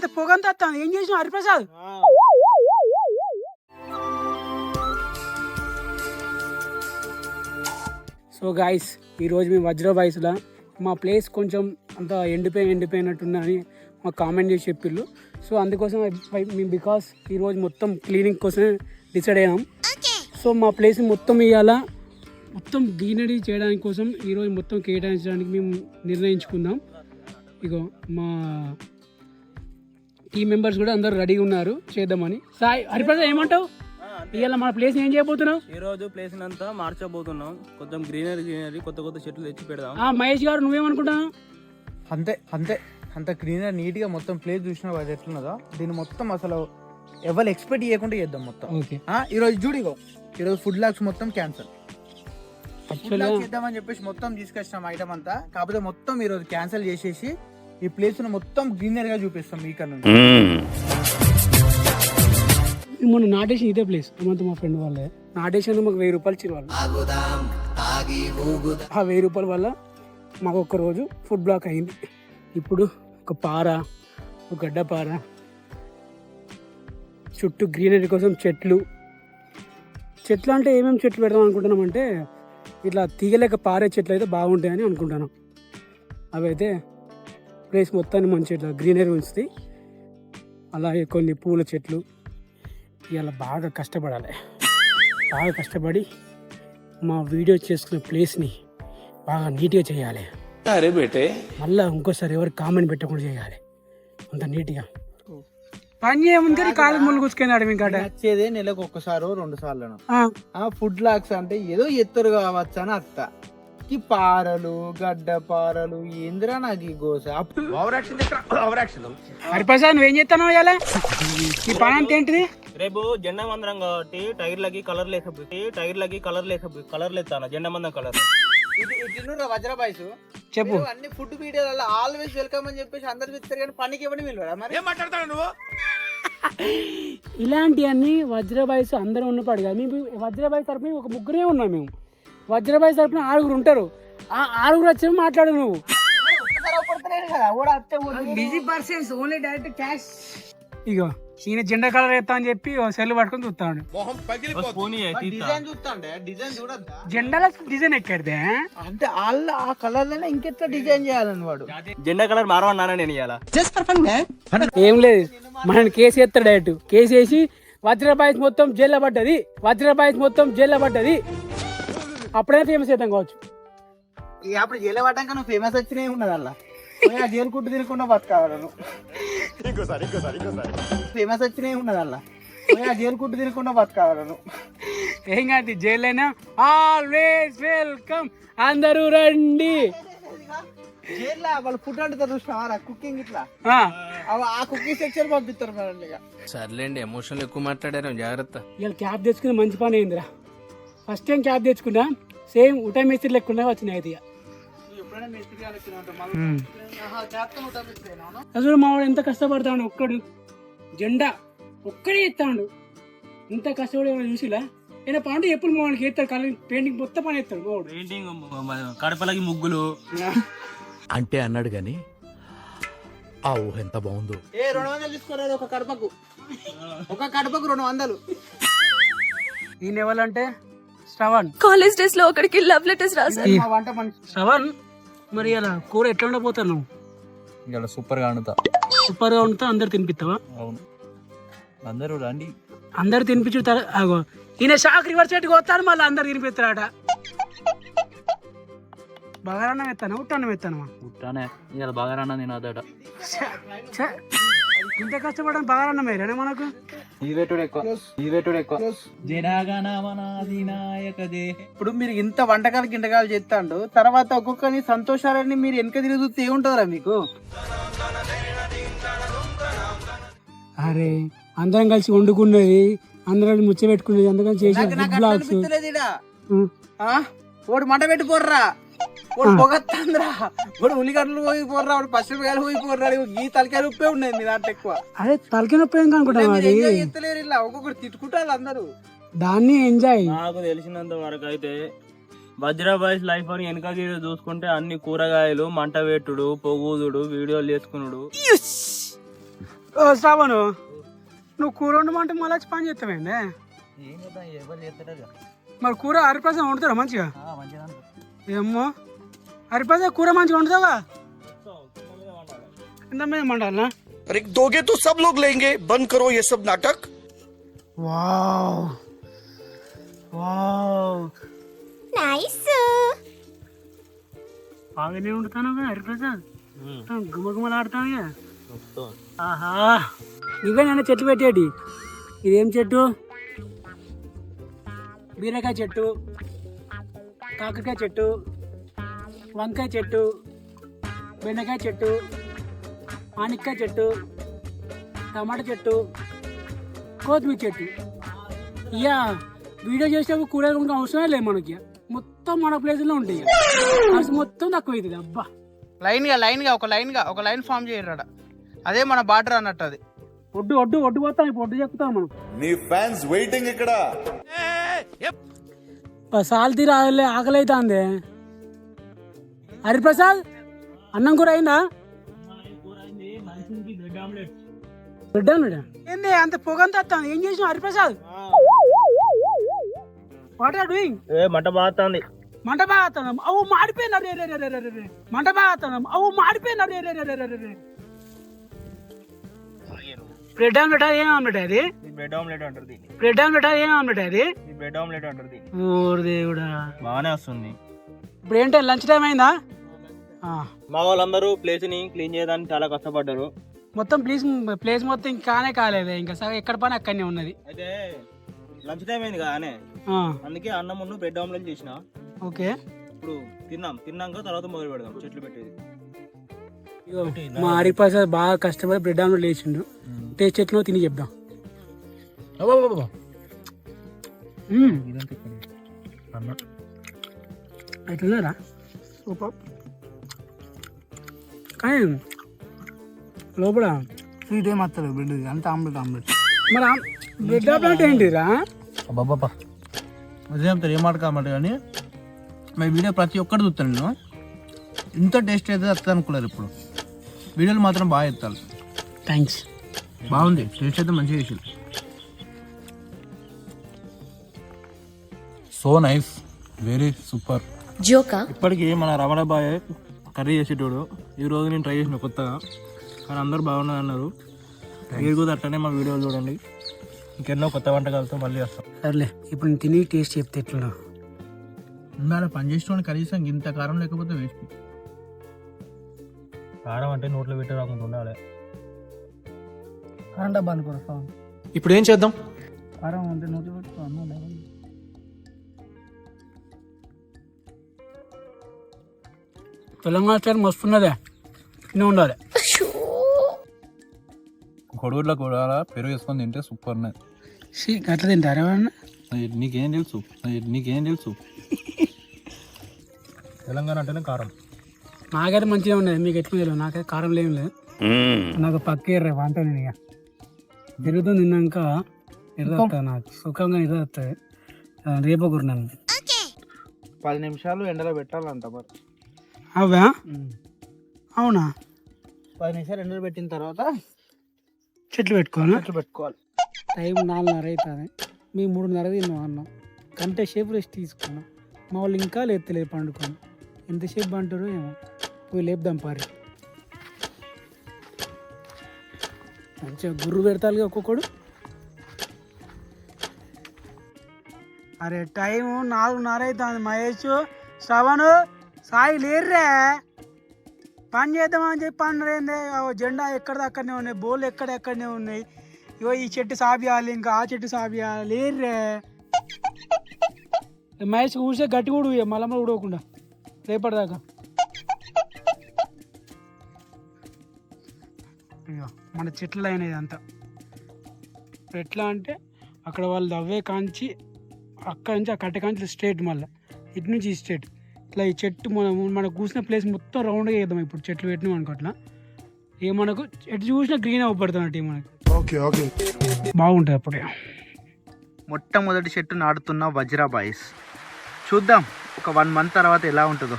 అంత పొగంత ఏం చేసిన హరిప్రసాద్? సో గాయస్ ఈరోజు మేము వజ్ర బాయ్స్లో మా ప్లేస్ కొంచెం అంత ఎండిపోయి ఎండిపోయినట్టుందని మాకు కామెంట్ చేసి చెప్పిళ్ళు సో అందుకోసం మేము బికాస్ ఈరోజు మొత్తం క్లీనింగ్ కోసం డిసైడ్ అయ్యాం. సో మా ప్లేస్ మొత్తం ఇవాళ మొత్తం గ్రీనరీ చేయడానికి కోసం ఈరోజు మొత్తం కేటాయించడానికి మేము నిర్ణయించుకుందాం. ఇగో మా టీం మెంబర్స్ కూడా అందరు రెడీగా ఉన్నారు. చేద్దామని. సాయి హరిప్రసాద్ ఏమంటావు? ఇవాళ మన ప్లేస్ ఏం చేయబోతున్నావు? ఈ రోజు ప్లేస్ అంతా మార్చబోతున్నాం. కొంచెం గ్రీనరీ గ్రీనరీ కొత్త కొత్త చెట్లు తెచ్చి పెడదాం. ఆ మహేష్ గారు నువ్వేమనుకుంటున్నావు? అంతే అంతే. అంత క్లీనర్ నీట్గా మొత్తం ప్లేస్ చూసినా అది ఎట్లున్నదో. దీన్ని మొత్తం అసలు ఎవరు ఎక్స్పెక్ట్ చేయకుండా చేద్దాం మొత్తం. ఓకే. ఆ, ఈ రోజు చూడిగో ఈ రోజు ఫుడ్ లాక్స్ మొత్తం క్యాన్సల్ ఫుడ్ లాక్స్ చేద్దామని చెప్పేసి మొత్తం తీసుకొచ్చినాం ఐటమ్ అంతా. కాకపోతే మొత్తం ఈ రోజు క్యాన్సిల్ చేసేసి ఈ ప్లేస్ మొత్తం గ్రీనరీ గా చూపిస్తాం ఇక్కడ నుంచి మొన్న నాటేషన్ ఇదే ప్లేస్ అమ్మంత మా ఫ్రెండ్ వాళ్ళే. నాటేషన్ మాకు వెయ్యి రూపాయలు ఇచ్చిన వాళ్ళు ఆ వెయ్యి రూపాయల వల్ల మాకు ఒక రోజు ఫుడ్ బ్లాక్ అయింది. ఇప్పుడు ఒక పార ఒక గడ్డ పార చుట్టూ గ్రీనరీ కోసం చెట్లు. చెట్లు అంటే ఏమేమి చెట్లు పెడదాం అనుకుంటున్నాం అంటే ఇట్లా తీగలేక పారే చెట్లు అయితే బాగుంటాయని అనుకుంటున్నాం. అవైతే ప్లేస్ మొత్తాన్ని మంచి ఇట్లా గ్రీనరీ ఉంచుతాయి అలాగే కొన్ని పూల చెట్లు ఇలా బాగా కష్టపడాలి. బాగా కష్టపడి మా వీడియో చేసుకున్న ప్లేస్ని బాగా నీట్గా చేయాలి. అరే బేటే. మళ్ళీ ఇంకోసారి ఎవరు కామెంట్ పెట్టకుండా చేయాలి. అంత నీట్గా. పని చేయముందు కాలు ముళ్ళు కూర్చుకున్నాడు ఇంకాట వచ్చేదే నెలకు ఒక్కసారో రెండు సార్లు ఫుడ్ లాక్స్ అంటే ఏదో ఎత్తురు కావచ్చు అని అత్త. ఈ పారలు గడ్డ పారలు ఏందిరా నాకు ఈ గోస? హరిప్రసాద్ నువ్వేం చేస్తాను ఇలా ఈ పని అంత ఏంటిది? రేపు జెండా మందరం కాబట్టి టైర్లకి కలర్ లేకపోతే టైర్లకి కలర్ లేకపోతే కలర్ లేస్తాను జెండా మందం కలర్. ఇది చెప్పు. అన్ని ఫుడ్ వీడియోలలో ఆల్వేస్ వెల్కమ్ అని చెప్పేసి అందరు ఇస్తారు కానీ పనికి ఇవ్వడం వీళ్ళు మరి? ఇలాంటివన్నీ వజ్రబాయిస్ అందరూ ఉన్నపాడు కదా. మేము వజ్రబాయి తరపున ఒక ముగ్గురే ఉన్నాం మేము. వజ్రబాయి తరపున ఆరుగురు ఉంటారు. ఆ ఆరుగురు వచ్చి మాట్లాడు నువ్వు. Busy persons only direct cash. ఇగో ఈయన జెండా కలర్ ఎత్తా అని చెప్పి సెల్ పట్టుకొని చూస్తాడు. పోనీ డిజైన్ చూస్తాండే డిజైన్ చూడద్దా? జెండాల డిజైన్ ఎక్కడిదే అంటే వాళ్ళ ఆ కలర్లోనే ఇంకెట్లా డిజైన్ చేయాలని వాడు? జెండా కలర్ మారవన్నానా నేను ఇవాళ ఏం లేదు. మనని కేసు ఎత్తాడు డైరెక్ట్. కేసు వేసి వజ్రబాయిస్ మొత్తం జైల్లో పడ్డది. వజ్రబాయిస్ మొత్తం జైల్లో పడ్డది. అప్పుడే ఫేమస్ అవుతాం కావచ్చు. ఇక అప్పుడు జైలు పడ్డాక నువ్వు ఫేమస్ వచ్చినే ఉన్నది అలా జైలు కుట్టు తినకుండా బతకావాలి నువ్వు. ఫేమస్ వచ్చినే ఉన్నది అలా జైలు కుట్టు తినకుండా బతకావాలి నువ్వు. ఏం కాదు జైలైనా ఆల్వేస్ వెల్కమ్ అందరూ రండి. జైల్లో వాళ్ళు ఫుడ్ కుకింగ్ ఇట్లా. ఆ, అవి ఆ కుకింగ్ సెక్షన్ పంపిస్తారు మనల్ని సర్లేండి ఎమోషనల్ ఎక్కువ మాట్లాడారు జాగ్రత్త. ఇవాళ క్యాబ్ తెచ్చుకుని మంచి పని అయిందిరా. ఫస్ట్ టైం క్యాబ్ తెచ్చుకున్నా సేమ్ ఉటా మేస్త్రి లెక్కకుండా వచ్చినాయి ఇక. అసలు మా వాడు ఎంత కష్టపడతాడు ఒక్కడు. జెండా ఒక్కడే ఎత్తాడు. ఇంత కష్టపడి చూసిలా? అయినా పాండు ఎప్పుడు మా వాడికి ఎత్తాడు కలర్ పెయింటింగ్ మొత్తం పని ఎత్తాడు మా వాడు. పెయింటింగ్ కడపలకి ముగ్గులు. అంటే అన్నాడు గాని ఆ ఊహ ఎంత బాగుందో. ఏ రెండు వందలు తీసుకోరాదు ఒక కడపకు? ఒక కడపకు రెండు వందలు. ఈయన ఎవరంటే శ్రవణ్. కాలేజ్ డేస్లో ఒకడికి లవ్ లెటర్స్ రాశారు. మా వంట మనిషి. శ్రవణ్ మరి అలా కూర ఎట్లా ఉండబోతావు నువ్వు? ఇలా సూపర్గా వండుతా. సూపర్గా ఉంటే అందరు తినిపిస్తావా? అవును. అందరూ రండి. అందరు తినిపించు తర- ఆగో ఈయన షాక్ రివర్స్ పెట్టుకు వస్తాడు మళ్ళీ అందరు తినిపిస్తారట. బగారన్నం ఎత్తాను ఉట్టన్నం ఎత్తాను పుట్టానే ఇలా బాగా రానా నేను అదట ఇంత కష్టపడడం బగారన్నం వేరేనా మనకు? ఇప్పుడు మీరు ఇంత వంటకాలు గింటకాలు చేస్తాండు తర్వాత ఒక్కొక్కరి సంతోషాలని మీరు వెనక తిరిగి చూస్తే ఏముంటుందిరా మీకు. అరే అందరం కలిసి వండుకున్నది అందరం ముచ్చ పెట్టుకునేది అందుకని బ్లాగ్స్? వాడు మంట పెట్టి పోర్రా వాడు పొగత్తంద్రా. వాడు ఉల్లిగడ్డలు పోయి పోర్రా వాడు పచ్చిమిరకాయలు పోయి పోర్రా ఈ తలకాయలు ఉప్పే ఉన్నాయి మీ దాంట్లో ఎక్కువ. అదే తలకి నొప్పి ఏం అది ఎంజాయ్ చేస్తలేరు ఇలా. ఒక్కొక్కరు తిట్టుకుంటారు అందరూ. దాన్ని ఎంజాయ్ నాకు తెలిసినంత వరకు అయితే వజ్రాబాయ్స్ లైఫ్ అని వెనక చూసుకుంటే అన్ని కూరగాయలు మంట పెట్టుడు పొగుదుడు వీడియోలు చేసుకున్నాడు ఓ శ్రావణు నువ్వు కూర వండమంటే మళ్ళీ వచ్చి పని చేస్తారు మరి కూర హరిప్రసాద్ వండుతారా మంచిగా? మంచిగా ఏమో హరిపద కూర మంచిగా వండుతావా? అరే దోగే తో సబ్ లోగ్ లేంగే బంద్ కరో యే సబ్ నాటక్ వావ్. వావ్. నైస్ బాగానే వండుతాను హరిప్రజ గుమగుమలాడతావుగా ఆహా. ఇవే నన్ను చెట్లు పెట్టేటి. ఇదేం చెట్టు? బీరకాయ చెట్టు. కాకరకాయ చెట్టు. వంకాయ చెట్టు బెండకాయ చెట్టు ఆనిక్కాయ చెట్టు టమాటా చెట్టు కొత్తిమీర చెట్టు. ఇక వీడియో చేసేటప్పుడు కూరగాయలు కొనుక్కో అవసరమే లేదు మనకి. మొత్తం మన ప్లేస్లో ఉంటాయి. ఖర్చు మొత్తం తక్కువ అవుతుంది అబ్బా. లైన్గా లైన్గా ఒక లైన్గా ఒక లైన్ ఫామ్ చేయరాడ? అదే మన బార్డర్ అన్నట్టు అది. ఒడ్డు ఒడ్డు ఒడ్డు పోతాం ఇప్పుడు ఒడ్డు చెప్తాం మనం. నీ ఫ్యాన్స్ వెయిటింగ్ ఇక్కడ. సాల్తీ రాలే ఆకలి అవుతుంది హరిప్రసాద్ అన్నం కూర అయిందా? బ్రెడ్ ఏంది అంత పొగంత వస్తుంది ఏం చేసినావు హరిప్రసాద్? వాట్ ఆర్ డూయింగ్ ఏ మంట బాగుతుంది మంట బాగా వస్తున్నాం అవు మాడిపోయినారు రే రే రే రే రే మంట బాగా వస్తున్నాం అవు మాడిపోయినారు రే రే రే రే రే రే. బ్రెడ్ ఆమ్లెట్ ఏం ఆమ్లెట్ అది? బ్రెడ్ ఆమ్లెట్ అంటారు బ్రెడ్ ఆమ్లెట్ ఏం ఆమ్లెట్ అది? బ్రెడ్ ఆమ్లెట్ అంటారు ఓరి దేవుడా. బాగానే వస్తుంది. ఇప్పుడు ఏంటంటే లంచ్ టైం అయిందా? ఆ, మా వాళ్ళందరూ ప్లేస్ని క్లీన్ చేయడానికి చాలా కష్టపడ్డారు. మొత్తం ప్లేస్ ప్లేస్ మొత్తం ఇంకా కానే కాలేదు. ఇంకా సగం ఎక్కడ పని అక్కడనే ఉన్నది. అయితే లంచ్ టైం అయింది కానీ ఆ, అందుకే అన్నం ముందు బ్రెడ్ ఆమ్లెట్ చేసిన. ఓకే. ఇప్పుడు తిన్నాం. తిన్నాక తర్వాత మొదలు పెడదాం. చెట్లు పెట్టేది. మా హరిప్రసాద్ బాగా కష్టపడి బ్రెడ్ ఆమ్లెట్ వేసిండు టేస్ట్ ఎట్లా తిని చెప్దాం. ఎట్లున్నారా సూపర్. కానీ లోపల స్వీట్ ఏం వస్తలేదు బ్రెడ్ అంత ఆమ్లెట్ ఆమ్లెట్. మరి బ్రెడ్ ఆమ్లెట్ ఏంటిరా బాబా ఉదయం ఏం మాట కామాట కానీ మా వీడియో ప్రతి ఒక్కటి చూస్తాను నేను. ఇంత టేస్ట్ అయితే వస్తుంది అనుకోలేదు ఇప్పుడు. వీడియోలు మాత్రం బాగా ఎత్తాలి థ్యాంక్స్ బాగుంది టేస్ట్ అయితే మంచిగా చేసింది సో నైస్ వెరీ సూపర్ జోకా? ఇప్పటికి మన రమణ బాయ్ కర్రీ చేసేటోడు. ఈ రోజు నేను ట్రై చేసిన కొత్తగా. కానీ అందరూ బాగున్నది అన్నారు మీరు కూడా అట్టనే మా వీడియోలు చూడండి. ఇంకెన్నో కొత్త వంటకాలతో మళ్ళీ వస్తాం. సర్లే ఇప్పుడు నేను తిని టేస్ట్ చెప్తే ఎట్లున్నా ఇందాక పని చేసిన కనీసం ఇంత కారం లేకపోతే వేస్ట్. కారం అంటే నోట్లో పెట్టి రాకుండా ఉండాలి. కారం డబ్బా అనుకోరా ఇప్పుడు ఏం చేద్దాం? కారం ఉంటే నోటి పెట్టుకో తెలంగాణ స్టైల్ మస్తు ఉన్నదే తిని ఉండాలి కొడుగుడ్ల కూడా పెరుగు వేసుకొని తింటే సూపర్ ఉన్నది సి అట్లా తింటారా నీకేం తెలుసు? నీకేం తెలుసు? తెలంగాణ అంటేనే కారం. నాకైతే మంచిగా ఉన్నది మీకు ఎట్లా తెలియదు? నాకైతే కారం లేం లేదు. నాకు పక్కే రే వంట నేను ఇక తిరుగుతూ తిన్నాక నిద్ర నాకు. సుఖంగా నిద్ర వస్తుంది రేపు కురినాను పది నిమిషాలు ఎండలో పెట్టాలంట మరి. అవా? అవునా? పది నిమిషాలు ఎండలో పెట్టిన తర్వాత చెట్లు పెట్టుకోవాలా? చెట్లు పెట్టుకోవాలి. టైం నాలుగున్నర అవుతుంది. మీ మూడున్నర తిన్నాం అన్నం. గంట సేపు రెస్ట్ తీసుకున్నాం. మా వాళ్ళు ఇంకా లేత్తలేదు పండుకొని ఎంతసేపు అంటారో ఏమో. పోయి లేపుదాం పారి. మంచిగా గుర్రు పెడతారు ఒక్కొక్కడు. అరే టైం నాలుగున్నర అవుతుంది మహేష్. శ్రవణు సాయి లేర్రే. పని చేద్దామని చెప్పి అన్నారు జెండా ఎక్కడ అక్కడనే ఉన్నాయి బోల్ ఎక్కడ ఎక్కడనే ఉన్నాయి. ఇగో ఈ చెట్టు సాబియాలి ఇంకా ఆ చెట్టు సాబియాలి లేర్రే. మహేష్ ఊసే గట్టి కూడా ఊయ మళ్ళీ మళ్ళీ ఊడవకుండా. రేపటిదాకా ఇగో మన చెట్లు అంతా ఎట్లా అంటే అక్కడ వాళ్ళు దవ్వే కాంచి అక్కడ నుంచి ఆ కట్ట కాంచి స్టేట్ మళ్ళీ. ఇటు నుంచి ఈ స్టేట్ ఇట్లా ఈ చెట్టు మనం మనకు కూసిన ప్లేస్ మొత్తం రౌండ్గా వేద్దాం ఇప్పుడు. చెట్లు పెట్టినాం అనుకో అట్లా. ఇక మనకు ఎటు చూసినా గ్రీన్ అవ్వబడుతున్నట్టు మనకి. ఓకే ఓకే బాగుంటుంది అప్పుడే. మొట్టమొదటి చెట్టు నాటుతున్న వజ్రా బాయ్స్ చూద్దాం ఒక వన్ మంత్ తర్వాత ఎలా ఉంటుందో.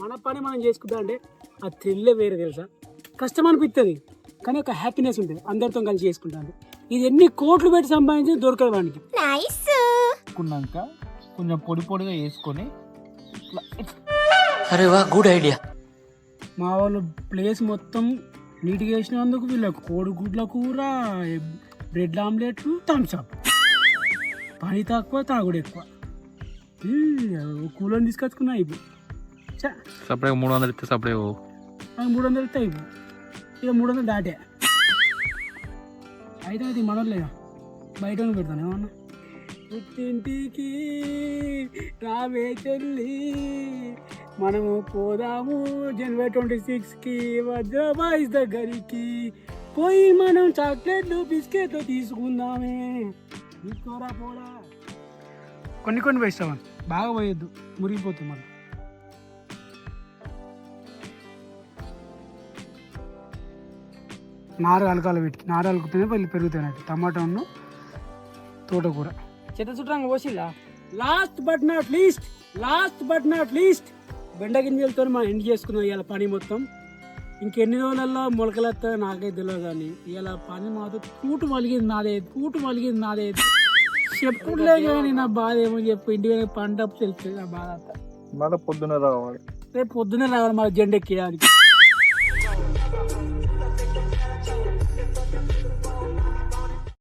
మన పని మనం చేసుకుందాం అంటే ఆ థ్రిల్లే వేరే తెలుసా? కష్టం అనిపిస్తుంది కానీ ఒక హ్యాపీనెస్ ఉంటుంది. అందరితో కలిసి చేసుకుంటాను ఇది ఎన్ని కోట్లు పెట్టి సంపాదించి దొరకదు వానికి. వేసుకున్నాక కొంచెం పొడి పొడిగా వేసుకొని అరే వా గుడ్ ఐడియా మా వాళ్ళు ప్లేస్ మొత్తం నీట్గా వేసినందుకు వీళ్ళకి కోడిగుడ్ల కూర బ్రెడ్ ఆమ్లెట్లు థమ్స్అప్ పని తక్కువ తాగుడు ఎక్కువ. కూలని తీసుకొచ్చుకున్నా ఇప్పుడు చా సపరేట్ మూడు వందలు ఇస్తే సపరేట్ మూడు వందలు ఇస్తే అయిపో. ఇక మూడు వందలు దాటే. అయితే అది మనలేదా బయట పెడతాను ఏమన్నా? పుట్టింటికి రావే చెల్లి. మనము పోదాము జనవరి ట్వంటీ సిక్స్కి వజ్రబాయిస్ దగ్గరికి పోయి మనం చాక్లెట్లు బిస్కెట్లు తీసుకుందామే. తీసుకోరా పోరా. కొన్ని కొన్ని వేస్తామని బాగా పోయొద్దు మురిగిపోతుంది మనం నారు అలకాల పెట్టి నారు అలుకుతేనే పల్లి పెరుగుతాయి టమాటా టమాటాను తోటకూర. చెత్త చుట్టంగా పోసిలా last but not least last but not least బెండ గింజలతో మనం ఎండ్ చేసుకున్నాం ఇవాళ పని మొత్తం. ఇంకెన్ని రోజులలో మొలకలతో నాకైతే తెలియదు కానీ ఇవాళ పని మాత్రం పూటు మలిగింది నాదే పూటు మలిగింది నాదే. చెప్పులే కానీ నా బాధ ఏమో చెప్పు ఇంటి పంట తెలుస్తుంది నా బాధ అంతా. మళ్ళీ పొద్దున రావాలి. రేపు పొద్దున్నే రావాలి మా జెండా ఎక్కేయడానికి